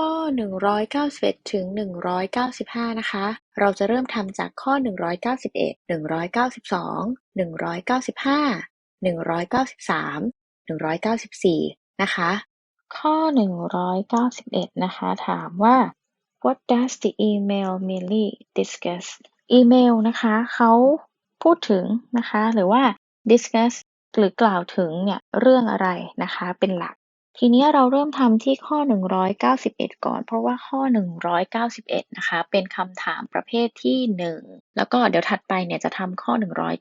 ข้อ 191 ถึง 195 นะคะ เราจะเริ่มทำจากข้อ 191 192 195 193 194 นะคะ ข้อ 191 นะคะ ถามว่า What does the email mainly discuss อีเมลนะคะ เขาพูดถึงนะคะ หรือว่า discuss หรือกล่าวถึงเนี่ยเรื่องอะไรนะคะเป็นหลัก ทีนี้เราเริ่มทำที่ข้อ 191 ก่อน เพราะว่าข้อ 191 นะคะ เป็นคำถามประเภทที่ 1 แล้วก็เดี๋ยวถัดไปเนี่ยจะทำข้อ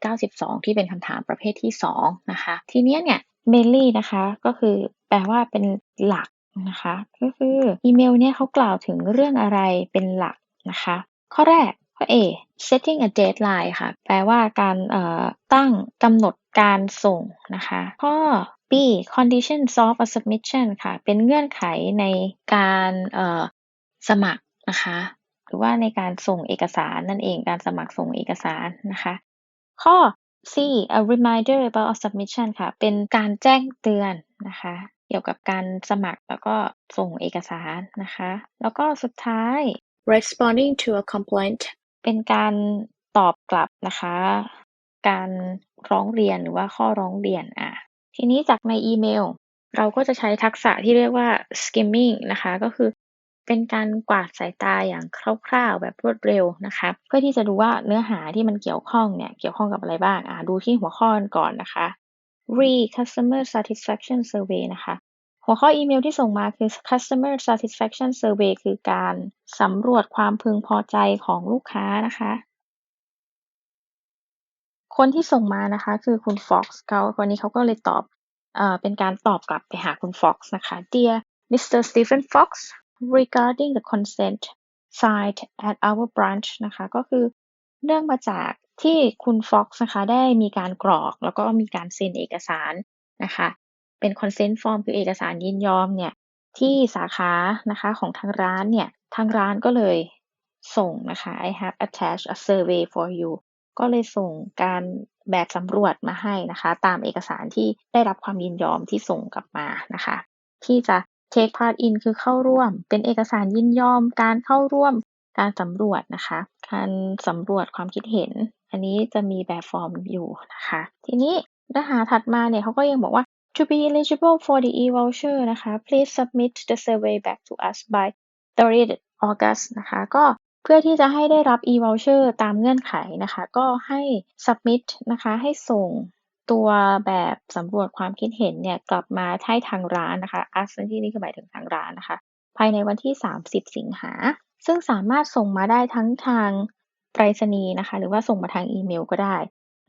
192 ที่เป็นคำถามประเภทที่ 2 นะคะ ทีนี้เนี่ย mainly นะคะก็คือแปลว่าเป็นหลักนะคะก็คืออีเมลเนี่ยเขากล่าวถึงเรื่องอะไรเป็นหลักนะคะ ข้อแรกข้อ A setting a deadline ค่ะ แปลว่าการตั้งกำหนดการส่งนะคะ ข้อ B conditions of a submission ค่ะ เป็นเงื่อนไขในการสมัครนะคะ หรือว่าในการส่งเอกสารนั่นเอง การสมัครส่งเอกสารนะคะ ข้อ C a reminder about a submission ค่ะ เป็นการแจ้งเตือนนะคะ เกี่ยวกับการสมัครแล้วก็ส่งเอกสารนะคะ แล้วก็สุดท้าย responding to a complaint เป็นการตอบกลับนะคะ การร้องเรียนหรือว่าข้อร้องเรียนอะ ทีนี้จากในอีเมล เราก็จะใช้ทักษะที่เรียกว่า skimming นะคะ ก็คือเป็นการกวาดสายตาอย่างคร่าวๆ แบบรวดเร็วนะคะ เพื่อที่จะดูว่าเนื้อหาที่มันเกี่ยวข้องเนี่ยเกี่ยวข้องกับอะไรบ้างอะดูที่หัวข้อก่อนนะคะ re customer satisfaction survey นะคะ หัวข้ออีเมลที่ส่งมาคือ customer satisfaction survey คือการสำรวจความพึงพอใจของลูกค้านะคะ คนที่ส่งมานะคะคือคุณ Fox เขาวันนี้เขาก็เลยตอบเอ่อเป็นการตอบกลับไปหาคุณ Fox นะคะ Dear Mr. Stephen Fox regarding the consent signed at our branch นะคะก็คือเนื่องมาจากที่คุณ Fox นะคะได้มีการกรอกแล้วก็มีการเซ็นเอกสารนะคะเป็น consent form คือเอกสารยินยอมเนี่ยที่สาขานะคะของทางร้านเนี่ยทางร้านก็เลยส่งนะคะ I have attached a survey for you ก็เลยส่งการแบบสำรวจมาให้นะคะ ตามเอกสารที่ได้รับความยินยอมที่ส่งกลับมานะคะ ที่จะ take part in คือเข้าร่วม เป็นเอกสารยินยอม การเข้าร่วมการสำรวจนะคะ การสำรวจความคิดเห็น อันนี้จะมีแบบฟอร์มอยู่นะคะ ทีนี้เนื้อหาถัดมาเนี่ยเขาก็ยังบอกว่า to be eligible for the e-voucher นะคะ please submit the survey back to us by 30 August นะคะ ก็ พื่อที่จะให้ได้รับ e-voucher ตามเงื่อนไขนะคะ ก็ให้ submit นะคะ ให้ส่งตัวแบบสำรวจความคิดเห็นเนี่ยกลับมาให้ทางร้านนะคะ us ในที่นี้คือหมายถึงทางร้านนะคะ ภายในวันที่ 30 สิงหา ซึ่งสามารถส่งมาได้ทั้งทางไปรษณีย์นะคะ หรือว่าส่งมาทางอีเมลก็ได้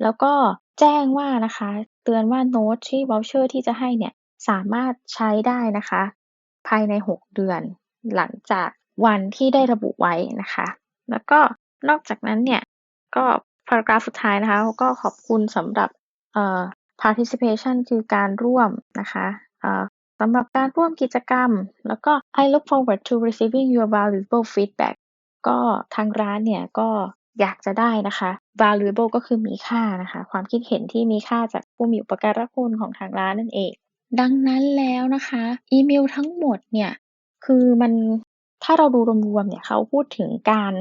แล้วก็แจ้งว่านะคะ เตือนว่าโน้ตที่ voucher ที่จะให้เนี่ยสามารถใช้ได้นะคะ ภายใน 6 เดือน หลังจาก วันที่ได้ระบุไว้นะคะ แล้วก็นอกจากนั้นเนี่ย ก็พารากราฟสุดท้ายนะคะก็ขอบคุณสำหรับเอ่อ participation คือการร่วมนะคะเอ่อสำหรับการร่วมกิจกรรม แล้วก็ I look forward to receiving your valuable feedback ก็ทางร้านเนี่ยก็อยากจะได้นะคะ valuable ก็คือมีค่านะคะ ความคิดเห็นที่มีค่าจากผู้มีอุปการะคุณของทางร้านนั่นเอง ดังนั้นแล้วนะคะ อีเมลทั้งหมดเนี่ย คือมัน ถ้าเราดูรวมๆเนี่ยเขาพูดถึงการ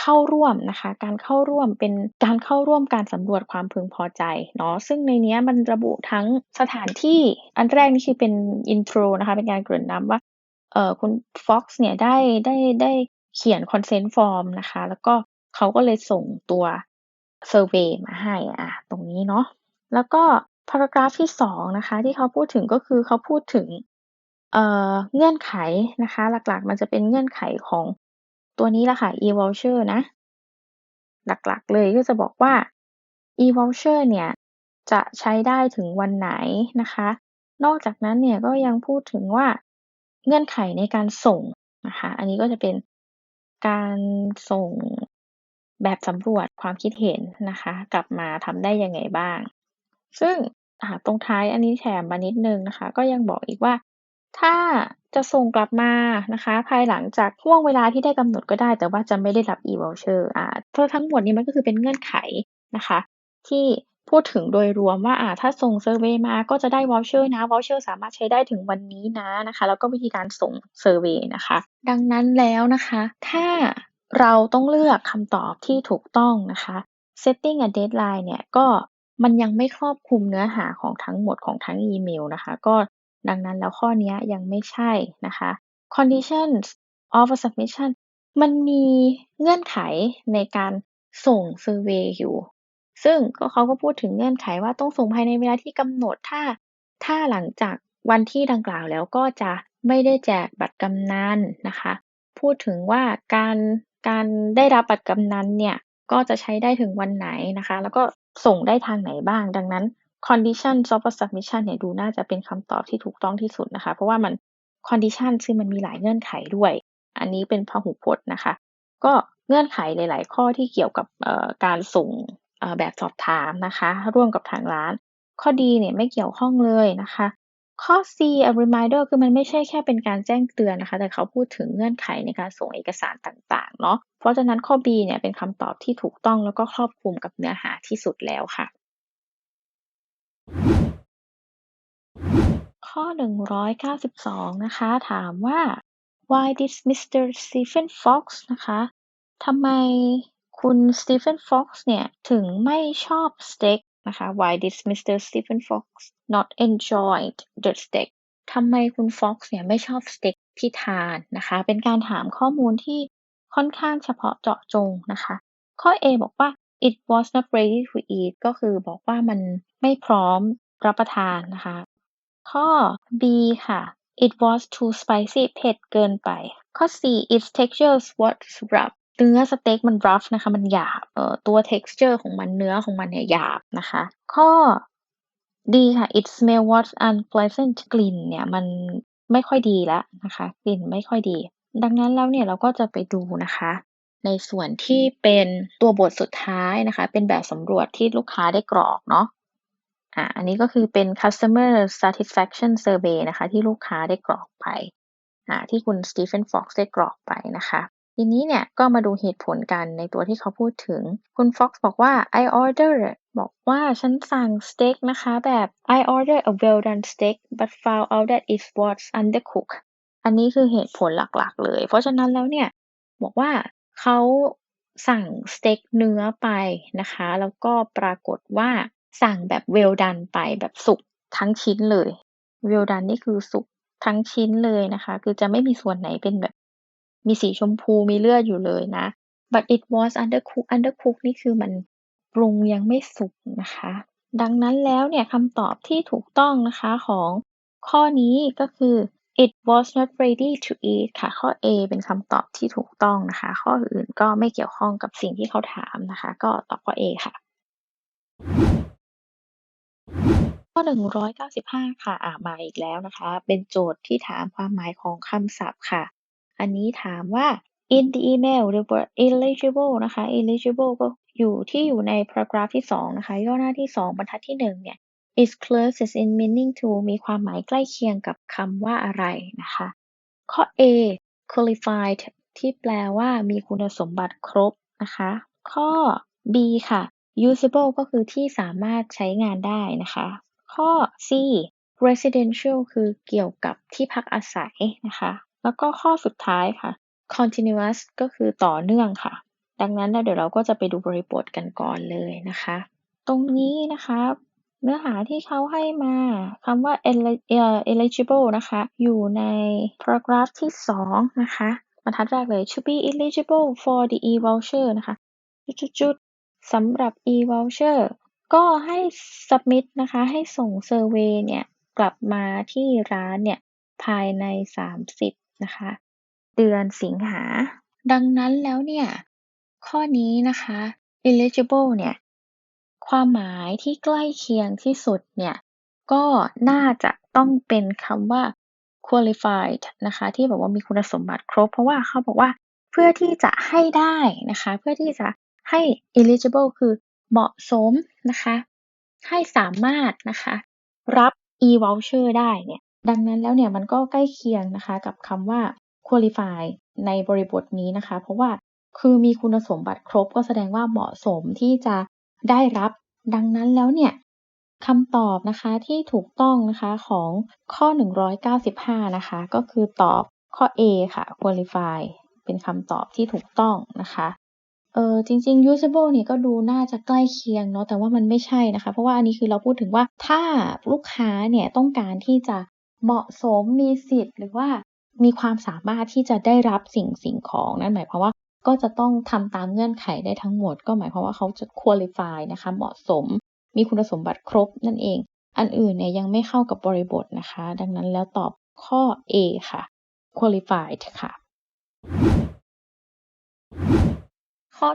เข้าร่วมนะคะ การเข้าร่วมเป็นการเข้าร่วมการสำรวจความพึงพอใจเนาะซึ่งในนี้มันระบุทั้งสถานที่อันแรกนี่คือเป็นอินโทรนะคะเป็นการเกริ่นนำว่าเออคุณ Fox เนี่ยได้ได้ได้เขียน consent form นะคะ แล้วก็เขาก็เลยส่งตัว survey มาให้อะตรงนี้เนาะแล้วก็ paragraph ที่สองนะคะที่เขาพูดถึงก็คือเขาพูดถึง เเงื่อนไขนะคะ หลักๆ มันจะเป็นเงื่อนไขของตัวนี้ละค่ะ e-voucher นะ หลักๆ เลยก็จะบอกว่า e-voucher เนี่ย จะใช้ได้ถึงวันไหนนะคะ นอกจากนั้นเนี่ยก็ยังพูดถึงว่าเงื่อนไขในการส่งนะคะ อันนี้ก็จะเป็นการส่งแบบสำรวจความคิดเห็นนะคะ กลับมาทำได้ยังไงบ้าง ซึ่งตรงท้ายอันนี้แถมมานิดนึงนะคะ ก็ยังบอกอีกว่า ถ้าจะส่งกลับมานะคะ ภายหลังจากห่วงเวลาที่ได้กำหนดก็ได้ แต่ว่าจะไม่ได้รับ e-voucher อ่าเพราะทั้งหมดนี้มันก็คือเป็นเงื่อนไขนะคะ ที่พูดถึงโดยรวมว่าอ่าถ้าส่งเซอร์เวยมาก็จะได้วอลเชอร์นะวอลเชอร์สามารถใช้ได้ถึงวันนี้นะนะคะแล้วก็วิธีการส่งเซอร์เวยนะคะ ดังนั้นแล้วนะคะ ถ้าเราต้องเลือกคำตอบที่ถูกต้องนะคะ setting a deadline เนี่ยก็มันยังไม่ครอบคลุมเนื้อหาของทั้งหมดของทั้งอีเมลนะคะ ก็ ดังนั้นแล้วข้อนี้ยังไม่ใช่นะคะ conditions of a submission มันมีเงื่อนไขในการส่งเซอเวย์อยู่ ซึ่งก็เขาก็พูดถึงเงื่อนไขว่าต้องส่งภายในเวลาที่กำหนดถ้า ถ้าหลังจากวันที่ดังกล่าวแล้วก็จะไม่ได้แจกบัตรกำนันนะคะ พูดถึงว่าการการได้รับบัตรกำนันเนี่ยก็จะใช้ได้ถึงวันไหนนะคะ แล้วก็ส่งได้ทางไหนบ้าง ดังนั้น condition of submission เนี่ยดูน่าจะเป็นคำตอบที่ถูกต้องที่สุดนะคะ เพราะว่ามัน condition ซึ่งมันมีหลายเงื่อนไขด้วย อันนี้เป็นพหุพจน์นะคะ ก็เงื่อนไขหลาย ๆ ข้อที่เกี่ยวกับการส่งแบบสอบถามนะคะ ร่วมกับทางร้าน ข้อดีเนี่ยไม่เกี่ยวข้องเลยนะคะ ข้อ C a reminder คือมันไม่ใช่แค่เป็นการแจ้งเตือนนะคะ แต่เขาพูดถึงเงื่อนไขในการส่งเอกสารต่าง ๆ เนาะเพราะฉะนั้นข้อ B เนี่ยเป็นคำตอบที่ถูกต้องแล้วก็ครอบคลุมกับเนื้อหาที่สุดแล้วค่ะ ข้อ192นะคะ ถามว่า why did Mr. Stephen Fox นะคะทำไมคุณ Stephen Fox เนี่ยถึงไม่ชอบสเต็กนะคะ Why did Mr. Stephen Fox not enjoy the steak ทำไมคุณ Fox เนี่ยไม่ชอบสเต็กที่ทานนะคะ เป็นการถามข้อมูลที่ค่อนข้างเฉพาะเจาะจงนะคะ ข้อ A บอกว่า it was not ready to eat ก็คือบอกว่ามันไม่พร้อมรับประทานนะคะ ข้อ B ค่ะ it was too spicy เผ็ดเกินไป ข้อ C its texture was rough เนื้อสเต็กมัน rough นะคะ มันหยาบเอ่อตัว texture ของมันเนื้อของมันเนี่ยหยาบนะคะ ข้อ D ค่ะ it smell was unpleasant กลิ่นเนี่ยมันไม่ค่อยดีแล้วนะคะ กลิ่นไม่ค่อยดี ดังนั้นแล้วเนี่ยเราก็จะไปดูนะคะ ในส่วนที่เป็นตัวบทสุดท้ายนะคะ เป็นแบบสำรวจที่ลูกค้าได้กรอกเนาะอ่าอันนี้ก็คือเป็น customer satisfaction survey นะคะ ที่ลูกค้าได้กรอกไปอ่าที่คุณ Stephen Fox ได้กรอกไปนะคะทีนี้เนี่ยก็มาดูเหตุผลกันในตัวที่เขาพูดถึง คุณ Fox บอกว่า I order บอกว่าฉันสั่งสเต็กนะคะ แบบ I order a well done steak but found out that it was undercooked อันนี้คือเหตุผลหลักๆเลย เพราะฉะนั้นแล้วเนี่ย บอกว่า เขาสั่งสเต็กเนื้อไปนะคะ แล้วก็ปรากฏว่าสั่งแบบ well done ไปแบบสุกทั้งชิ้นเลย well done นี่คือสุกทั้งชิ้นเลยนะคะ คือจะไม่มีส่วนไหนเป็นแบบมีสีชมพูมีเลือดอยู่เลยนะ but it was undercooked undercooked นี่คือมันปรุงยังไม่สุกนะคะ ดังนั้นแล้วเนี่ยคำตอบที่ถูกต้องนะคะของข้อนี้ก็คือ it was not ready to eat ค่ะ ข้อ A เป็นคำตอบที่ถูกต้องนะคะ ข้ออื่นก็ไม่เกี่ยวข้องกับสิ่งที่เขาถามนะคะ ก็ตอบข้อ A ค่ะ ข้อ 195 ค่ะอ่ามาอีกแล้วนะคะ เป็นโจทย์ที่ถามความหมายของคำศัพท์ค่ะ อันนี้ถามว่า in the email the word eligible นะคะ eligible ก็อยู่ที่อยู่ใน paragraph ที่ 2 นะคะ ย่อหน้าที่ 2 บรรทัดที่ 1 เนี่ย is closest in meaning to มีความหมายใกล้เคียงกับคำว่าอะไรนะคะ ข้อ A qualified ที่แปลว่ามีคุณสมบัติครบนะคะ ข้อ B ค่ะ usable ก็คือที่สามารถใช้งานได้นะคะ ข้อ C residential คือเกี่ยวกับที่พักอาศัยนะคะ แล้วก็ข้อสุดท้ายค่ะ continuous ก็คือต่อเนื่องค่ะ ดังนั้นเดี๋ยวเราก็จะไปดูบริบทกันก่อนเลยนะคะ ตรงนี้นะคะ เนื้อหาที่เขาให้มาคำว่า eligible นะคะ อยู่ใน paragraph ที่ 2 นะคะบรรทัดแรกเลย to be eligible for the e-voucher นะคะจุดๆสำหรับ e-voucher ก็ให้ submit นะคะ ให้ส่งเซอร์เวย์เนี่ยกลับมาที่ร้านเนี่ยภายใน 30 นะคะ เดือนสิงหา ดังนั้นแล้วเนี่ย ข้อนี้นะคะ eligible เนี่ย ความหมายที่ใกล้เคียงที่สุดเนี่ยก็น่าจะต้องเป็นคำว่า qualified นะคะที่แบอกว่ามีคุณสมบัติครบ เพราะว่าเขาบอกว่าเพื่อที่จะให้ได้นะคะ เพื่อที่จะให้ eligible คือเหมาะสมนะคะ ให้สามารถนะคะ รับ e-voucher ได้เนี่ยดังนั้นแล้วเนี่ยมันก็ใกล้เคียงนะคะกับคำว่า qualify ในบริบทนี้นะคะ เพราะว่าคือมีคุณสมบัติครบก็แสดงว่าเหมาะสมที่จะ ได้รับ ดังนั้นแล้วเนี่ยคำตอบนะคะที่ถูกต้องนะคะของข้อ 195 นะคะ ก็คือตอบข้อ A ค่ะ qualify เป็นคำตอบที่ถูกต้องนะคะเออจริงๆ usable เนี่ยก็ดูน่าจะใกล้เคียงเนาะแต่ว่ามันไม่ใช่นะคะ เพราะว่าอันนี้คือเราพูดถึงว่าถ้าลูกค้าเนี่ยต้องการที่จะเหมาะสมมีสิทธิ์ หรือว่ามีความสามารถที่จะได้รับสิ่งสิ่งของนั่นหมายความว่า ก็จะต้องทำตามเงื่อนไขได้ทั้งหมด ก็หมายความว่าเขาจะ qualify นะคะ เหมาะสม มีคุณสมบัติครบนั่นเอง อันอื่นเนี่ยยังไม่เข้ากับบริบทนะคะ ดังนั้นแล้วตอบข้อ A ค่ะ qualified ค่ะ ข้อ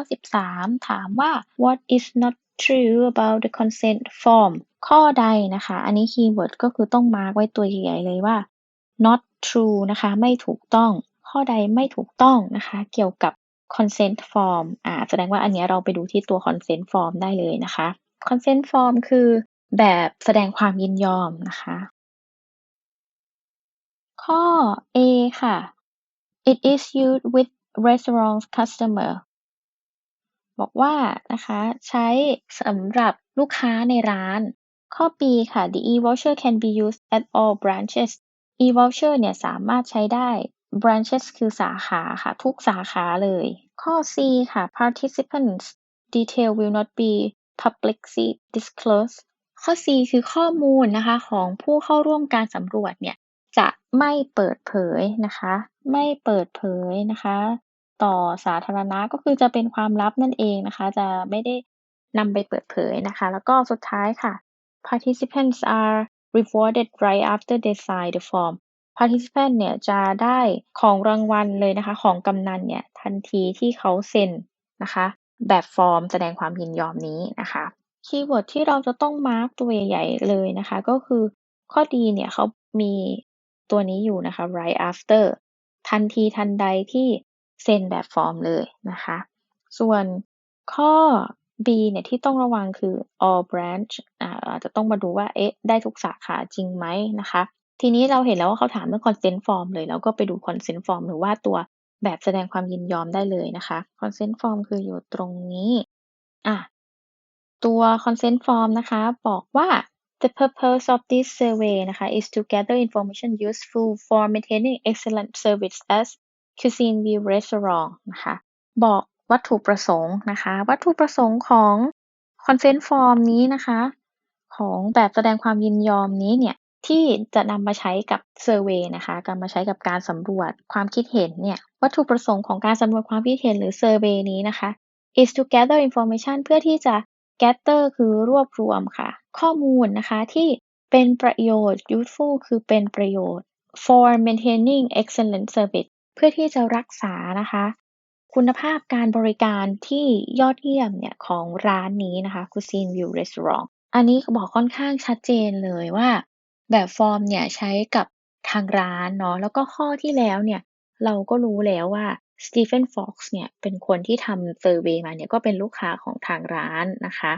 193 ถามว่า what is not true about the consent form ข้อใดนะคะ อันนี้คีย์เวิร์ดก็คือต้องมาร์กไว้ตัวใหญ่ๆเลยว่า not true นะคะ ไม่ถูกต้อง ข้อใดไม่ถูกต้องนะคะ เกี่ยวกับ consent form อ่าแสดงว่าอันนี้เราไปดูที่ตัว consent form ได้เลยนะคะ consent form คือแบบแสดงความยินยอมนะคะ ข้อ A ค่ะ it is used with restaurant customer บอกว่านะคะใช้สำหรับลูกค้าในร้าน ข้อ B ค่ะ the e-voucher can be used at all branches e-voucher เนี่ยสามารถใช้ได้ branches คือสาขาค่ะ ทุกสาขาเลย ข้อ C ค่ะ participants detail will not be publicly disclosed ข้อ C คือข้อมูลนะคะ ของผู้เข้าร่วมการสำรวจเนี่ย จะไม่เปิดเผยนะคะ ไม่เปิดเผยนะคะ ต่อสาธารณะก็คือจะเป็นความลับนั่นเองนะคะ จะไม่ได้นำไปเปิดเผยนะคะ แล้วก็สุดท้ายค่ะ participants are rewarded right after they sign the form participant เนี่ยจะได้ของรางวัลเลยนะคะ ของกำนันเนี่ยทันทีที่เขาเซ็นนะคะ แบบฟอร์มแสดงความยินยอมนี้นะคะคีย์เวิร์ดที่เราจะต้องมาร์กตัวใหญ่ๆเลยนะคะ ก็คือข้อดีเนี่ยเขามีตัวนี้อยู่นะคะ right after ทันทีทันใดที่เซ็นแบบฟอร์มเลยนะคะ ส่วนข้อ B เนี่ยที่ต้องระวังคือ all branch อ่าอาจจะต้องมาดูว่าเอ๊ะได้ทุกสาขาจริงไหมนะคะ ทีนี้เราเห็นแล้วว่าเขาถามเรื่อง consent form เลยแล้วก็ไปดู consent form หรือว่าตัวแบบแสดงความยินยอมได้เลยนะคะ consent form คืออยู่ตรงนี้อะตัว consent form นะคะบอกว่า the purpose of this survey นะคะ is to gather information useful for maintaining excellent service as Cuisine View Restaurant นะคะบอกวัตถุประสงค์นะคะ วัตถุประสงค์ของ consent form นี้นะคะ ของแบบแสดงความยินยอมนี้เนี่ย ที่จะนำมาใช้กับ survey นะคะการมาใช้กับการสำรวจความคิดเห็นเนี่ยวัตถุประสงค์ของการสำรวจความคิดเห็นหรือ survey นี้นะคะ is to gather information เพื่อที่จะ gather คือรวบรวมค่ะ ข้อมูลนะคะที่เป็นประโยชน์ useful คือเป็นประโยชน์ for maintaining excellent service เพื่อที่จะรักษานะคะ คุณภาพการบริการที่ยอดเยี่ยมเนี่ยของร้านนี้นะคะ Cuisine View Restaurant อันนี้บอกค่อนข้างชัดเจนเลยว่า แบบฟอร์มเนี่ยใช้กับทางร้านเนาะแล้วก็ข้อที่แล้วเนี่ยเราก็รู้แล้วว่า Stephen Fox เนี่ยเป็นคนที่ทำเซอร์เวย์มาเนี่ยก็เป็นลูกค้าของทางร้านนะคะ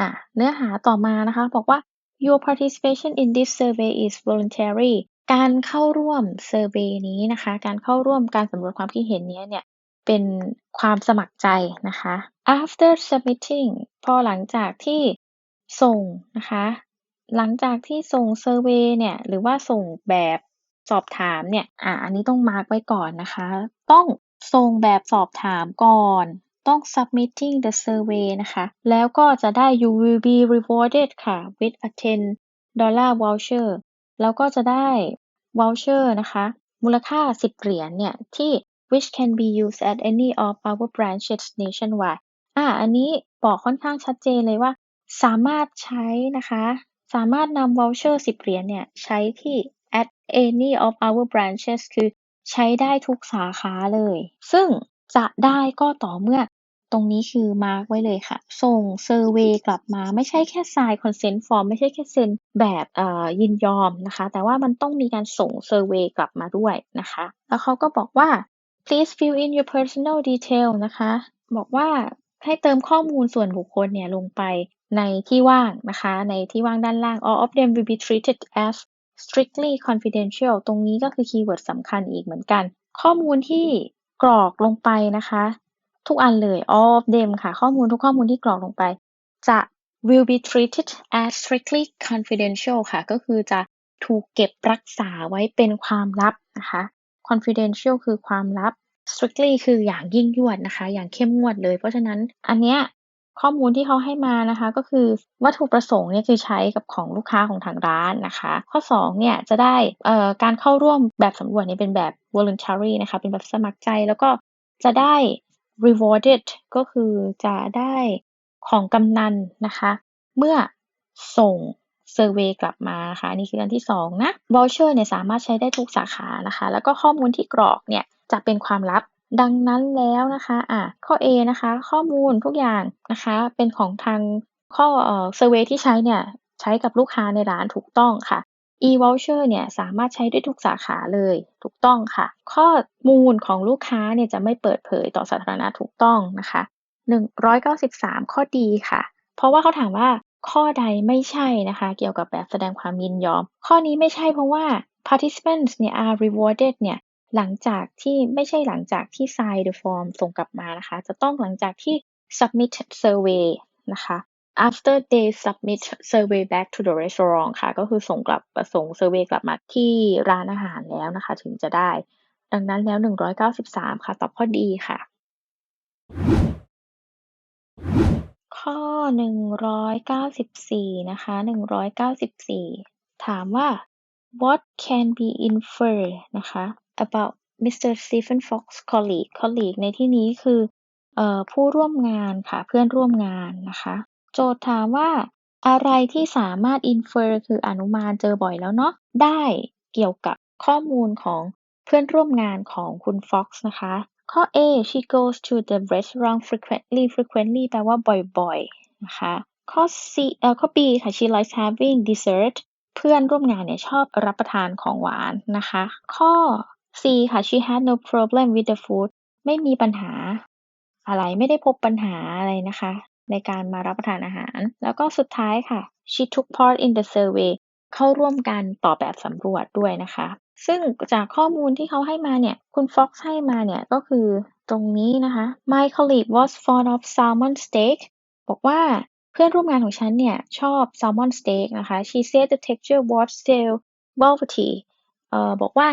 อะเนื้อหาต่อมานะคะบอกว่า your participation in this survey is voluntary การเข้าร่วมเซอร์เวย์นี้นะคะ การเข้าร่วมการสำรวจความคิดเห็นนี้เนี่ยเป็นความสมัครใจนะคะ after submitting พอหลังจากที่ส่งนะคะ หลังจากที่ส่งเซอร์เวย์เนี่ย หรือว่าส่งแบบสอบถามเนี่ย อะอันนี้ต้องมาร์กไว้ก่อนนะคะ ต้องส่งแบบสอบถามก่อน ต้อง submitting the survey นะคะ แล้วก็จะได้ you will be rewarded ค่ะ with a 10 dollar voucher แล้วก็จะได้ voucher นะคะ มูลค่า 10 เหรียญเนี่ย ที่ which can be used at any of our branches nationwide อ่า อันนี้บอกค่อนข้างชัดเจนเลยว่า สามารถใช้นะคะ สามารถนำ voucher 10เหรียญเนี่ย ใช้ที่ at any of our branches คือใช้ได้ทุกสาขาเลย ซึ่งจะได้ก็ต่อเมื่อตรงนี้คือมาร์กไว้เลยค่ะ ส่งเซอร์เวยกลับมาไม่ใช่แค่ sign consent form ไม่ใช่แค่เซ็นแบบยินยอมนะคะ แต่ว่ามันต้องมีการส่งเซอร์เวยกลับมาด้วยนะคะ แล้วเขาก็บอกว่า please fill in your personal detail นะคะ บอกว่าให้เติมข้อมูลส่วนบุคคลเนี่ยลงไป ในที่ว่างนะคะ ในที่ว่างด้านล่าง all of them will be treated as strictly confidential ตรงนี้ก็คือคีย์เวิร์ดสำคัญอีกเหมือนกัน ข้อมูลที่กรอกลงไปนะคะ ทุกอันเลย all of them ค่ะ ข้อมูลทุกข้อมูลที่กรอกลงไป จะ will be treated as strictly confidential ค่ะ ก็คือจะถูกเก็บรักษาไว้เป็นความลับนะคะ confidential คือความลับ strictly คืออย่างยิ่งยวดนะคะ อย่างเข้มงวดเลย เพราะฉะนั้นอันเนี้ย ข้อมูลที่เขาให้มานะคะก็คือวัตถุประสงค์เนี่ยคือใช้กับของลูกค้าของทางร้านนะคะ ข้อ2เนี่ยจะได้เอ่อการเข้าร่วมแบบสำรวจเนี่ยเป็นแบบ voluntary นะคะเป็นแบบสมัครใจแล้วก็จะได้ rewarded ก็คือจะได้ของกำนันนะคะ เมื่อส่งเซอร์เวยกลับมานะคะนี่คืออันที่2นะ voucher เนี่ยสามารถใช้ได้ทุกสาขานะคะ แล้วก็ข้อมูลที่กรอกเนี่ยจะเป็นความลับ ดังนั้นแล้วนะคะอะข้อ A นะคะ ข้อมูลทุกอย่างนะคะ เป็นของทางข้อเอ่อเซอร์เวที่ใช้เนี่ย ใช้กับลูกค้าในร้านถูกต้องค่ะ e-voucher เนี่ยสามารถใช้ได้ทุกสาขาเลยถูกต้องค่ะ ข้อมูลของลูกค้าเนี่ยจะไม่เปิดเผยต่อสาธารณะถูกต้องนะคะ 193 ข้อดีค่ะ เพราะว่าเขาถามว่าข้อใดไม่ใช่นะคะ เกี่ยวกับแบบแสดงความยินยอม ข้อนี้ไม่ใช่เพราะว่า participants เนี่ย are rewarded เนี่ย หลังจากที่ไม่ใช่หลังจากที่ sign the form ส่งกลับมานะคะ จะต้องหลังจากที่ submit survey นะคะ after they submit survey back to the restaurant ค่ะ ก็คือส่งกลับส่ง survey กลับมาที่ร้านอาหารแล้วนะคะ ถึงจะได้ ดังนั้นแล้ว 193 ค่ะ ตอบข้อดีค่ะ ข้อ 194 นะคะ 194 ถามว่า what can be inferred นะคะ about Mr. Stephen Fox colleague colleague ในที่นี้คืออผู้ร่วมงานค่ะ เพื่อนร่วมงานนะคะ โจทย์ถามว่าอะไรที่สามารถ infer คืออนุมานเจอบ่อยแล้วเนาะได้เกี่ยวกับข้อมูลของเพื่อนร่วมงานของคุณ Fox นะคะ ข้อ A she goes to the restaurant frequently frequently แปลว่าบ่อยๆนะคะข้อ C เอ่อข้อ B ค่ะ she likes having dessert เพื่อนร่วมงานเนี่ยชอบรับประทานของหวานนะคะ ข้อ C ค่ะ she had no problem with the food ไม่มีปัญหา อะไรไม่ได้พบปัญหาอะไรนะคะ ในการมารับประทานอาหาร แล้วก็สุดท้ายค่ะ she took part in the survey เข้าร่วมกันตอบแบบสำรวจด้วยนะคะ ซึ่งจากข้อมูลที่เขาให้มาเนี่ย คุณ Fox ให้มาเนี่ย ก็คือตรงนี้นะคะ My colleague was fond of salmon steak บอกว่าเพื่อนร่วมงานของฉันเนี่ย ชอบ salmon steak นะคะ She said the texture was still velvety เอ่อบอกว่า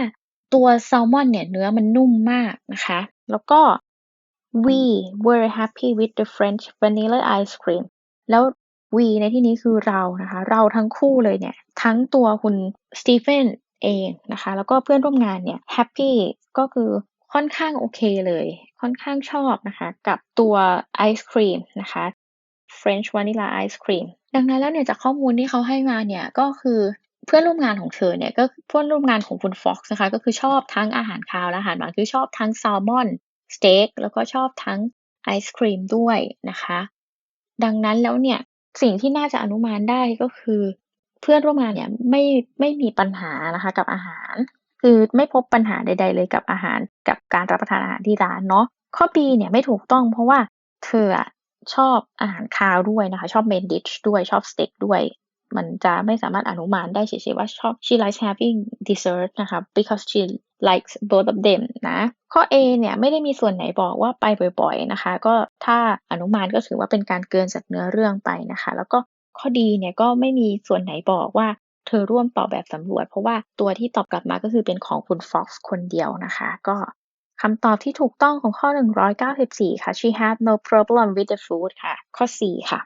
ตัวแซลมอนเนี่ยเนื้อมันนุ่มมากนะคะ แล้วก็ we were happy with the French vanilla ice cream แล้ว we ในที่นี้คือเรานะคะ เราทั้งคู่เลยเนี่ย ทั้งตัวคุณสตีเฟนเองนะคะ แล้วก็เพื่อนร่วมงานเนี่ย happy ก็คือค่อนข้างโอเคเลย ค่อนข้างชอบนะคะ กับตัวไอศครีมนะคะ French vanilla ice cream ดังนั้นแล้วเนี่ยจากข้อมูลที่เขาให้มาเนี่ยก็คือ เพื่อนร่วมงานของเธอเนี่ยก็เพื่อนร่วมงานของคุณฟ็อกซ์นะคะก็คือชอบทั้งอาหารคาวและอาหารหวานคือชอบทั้งแซลมอนสเต็กแล้วก็ชอบทั้งไอศครีมด้วยนะคะ ดังนั้นแล้วเนี่ยสิ่งที่น่าจะอนุมานได้ก็คือ เพื่อนร่วมงานเนี่ยไม่ไม่มีปัญหานะคะกับอาหาร คือไม่พบปัญหาใด ๆ เลยกับอาหารกับการรับประทานอาหารที่ร้านเนาะข้อ B เนี่ยไม่ถูกต้องเพราะว่าเธอชอบอาหารคาวด้วยนะคะ ชอบเมนดิชด้วยชอบสเต็กด้วย มันจะไม่สามารถอนุมานได้เฉยๆว่าชอบ she likes having dessert นะคะ because she likes both of them นะข้อ A เนี่ยไม่ได้มีส่วนไหนบอกว่าไปบ่อย ๆนะคะ ก็ถ้าอนุมานก็ถือว่าเป็นการเกินจากเนื้อเรื่องไปนะคะ แล้วก็ข้อดีเนี่ยก็ไม่มีส่วนไหนบอกว่าเธอร่วมตอบแบบสำรวจ เพราะว่าตัวที่ตอบกลับมาก็คือเป็นของคุณ Fox คนเดียวนะคะ ก็คำตอบที่ถูกต้องของข้อ 194 ค่ะ she had no problem with the food ค่ะ ข้อ 4 ค่ะ